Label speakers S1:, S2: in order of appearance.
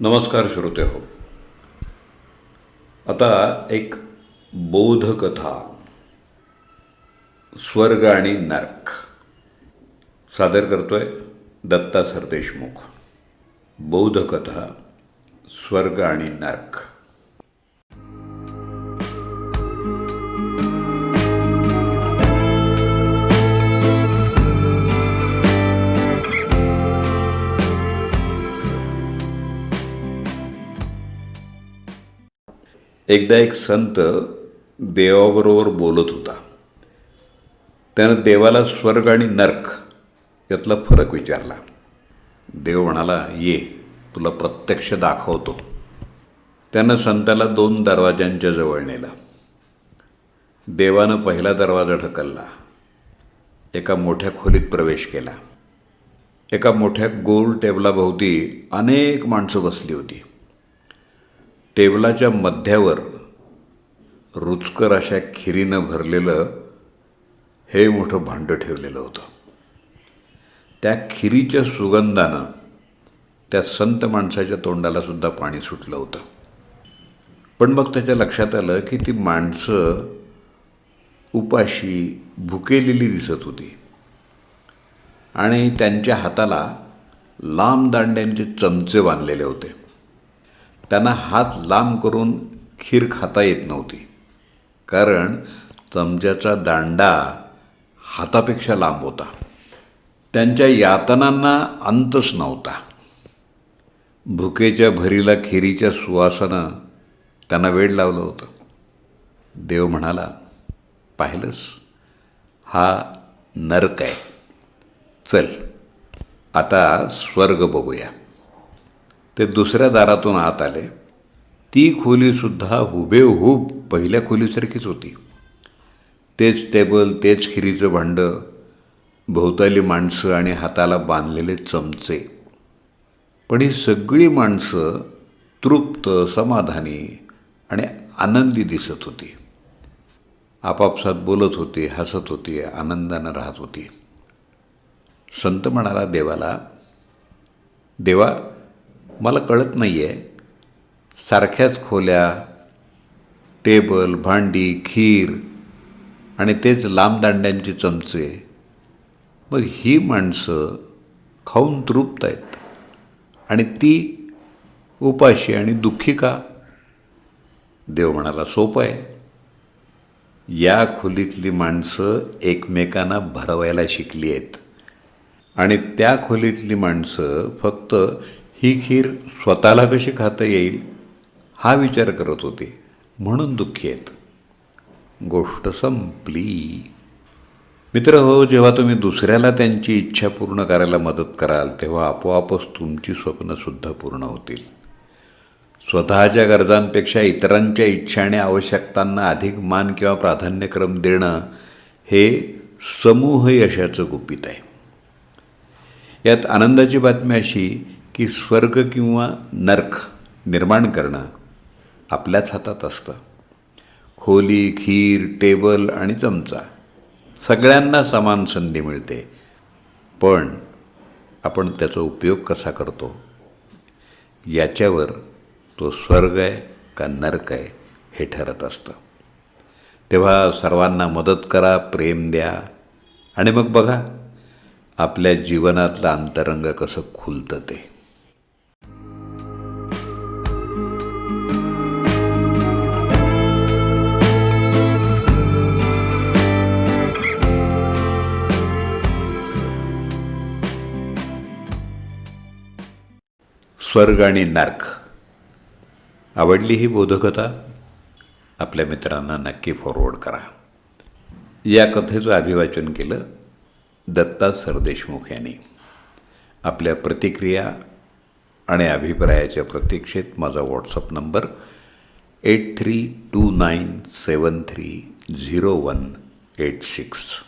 S1: नमस्कार श्रोते हो. आता एक बोधकथा. स्वर्ग आणि नरक. सादर करतोय दत्ता सरदेशमुख. बौद्धकथा स्वर्ग आणि नरक. एकदा एक संत देवाबरोबर बोलत होता. त्यानं देवाला स्वर्ग आणि नर्क यातला फरक विचारला. देव म्हणाला ये तुला प्रत्यक्ष दाखवतो. त्यानं संताला दोन दरवाजांच्या जवळ नेलं. देवानं पहिला दरवाजा ढकलला. एका मोठ्या खोलीत प्रवेश केला. एका मोठ्या गोल टेबलाभोवती अनेक माणसं बसली होती. टेबलाच्या मध्यावर रुचकर अशा खिरीनं भरलेलं हे मोठं भांडं ठेवलेलं होतं. त्या खिरीच्या सुगंधानं त्या संत माणसाच्या तोंडाला सुद्धा पाणी सुटलं होतं. पण मग त्याच्या लक्षात आलं की ती माणसं उपाशी भुकेलेली दिसत होती. आणि त्यांच्या हाताला लांब दांड्यांचे चमचे बांधलेले होते. त्यांना हात लांब करून खीर खाता येत नव्हती. कारण चमच्याचा दांडा हातापेक्षा लांब होता. त्यांच्या यातनांना अंतच नव्हता. भुकेच्या भरीला खिरीच्या सुवासानं त्यांना वेळ लावलं होतं. देव म्हणाला पाहिलंस? हा नरक आहे. चल आता स्वर्ग बघूया. ते दुसऱ्या दारातून आत आले. ती खोलीसुद्धा हुबेहूब पहिल्या खोलीसारखीच होती. तेच टेबल तेच खिरीचं भांडं भोवताली माणसं आणि हाताला बांधलेले चमचे. पण ही सगळी माणसं तृप्त समाधानी आणि आनंदी दिसत होती. आपापसात बोलत होती हसत होती आनंदानं राहत होती. संत म्हणाला देवाला देवा मला कळत नाही आहे सारख्याच खोल्या टेबल भांडी खीर आणि तेच लांब दांड्यांचे चमचे. मग ही माणसं खाऊन तृप्त आहेत. आणि ती उपाशी आणि दुःखी का? देव म्हणाला सोपं आहे. या खोलीतली माणसं एकमेकांना भरवायला शिकली आहेत. आणि त्या खोलीतली माणसं फक्त ही खीर स्वतःला कशी खाता येईल हा विचार करत होते. म्हणून दुःखी आहेत. गोष्ट संपली. मित्र हो जेव्हा तुम्ही दुसऱ्याला त्यांची इच्छा पूर्ण करायला मदत कराल तेव्हा आपोआपच तुमची स्वप्नसुद्धा पूर्ण होतील. स्वतःच्या गरजांपेक्षा इतरांच्या इच्छा आणि आवश्यकतांना अधिक मान किंवा प्राधान्यक्रम देणं हे समूह यशाचं गुपित आहे. यात आनंदाची बातमी अशी की स्वर्ग किंवा नर्क निर्माण करणं आपल्याच हातात असतं. खोली खीर टेबल आणि चमचा सगळ्यांना समान संधी मिळते. पण आपण त्याचा उपयोग कसा करतो? याच्यावर तो स्वर्ग आहे का नर्क आहे हे ठरत असतं. तेव्हा सर्वांना मदत करा प्रेम द्या आणि मग बघा आपल्या जीवनातलं अंतरंग कसं खुलतं ते. स्वर्ग आणि नर्क. आवडली ही बोधकथा? आपल्या मित्रांना नक्की फॉरवर्ड करा. या कथेचं अभिवाचन केलं दत्ता सरदेशमुख यांनी. आपल्या प्रतिक्रिया आणि अभिप्रायाच्या प्रतीक्षेत माझा WhatsApp number eight three two nine seven three zero one eight six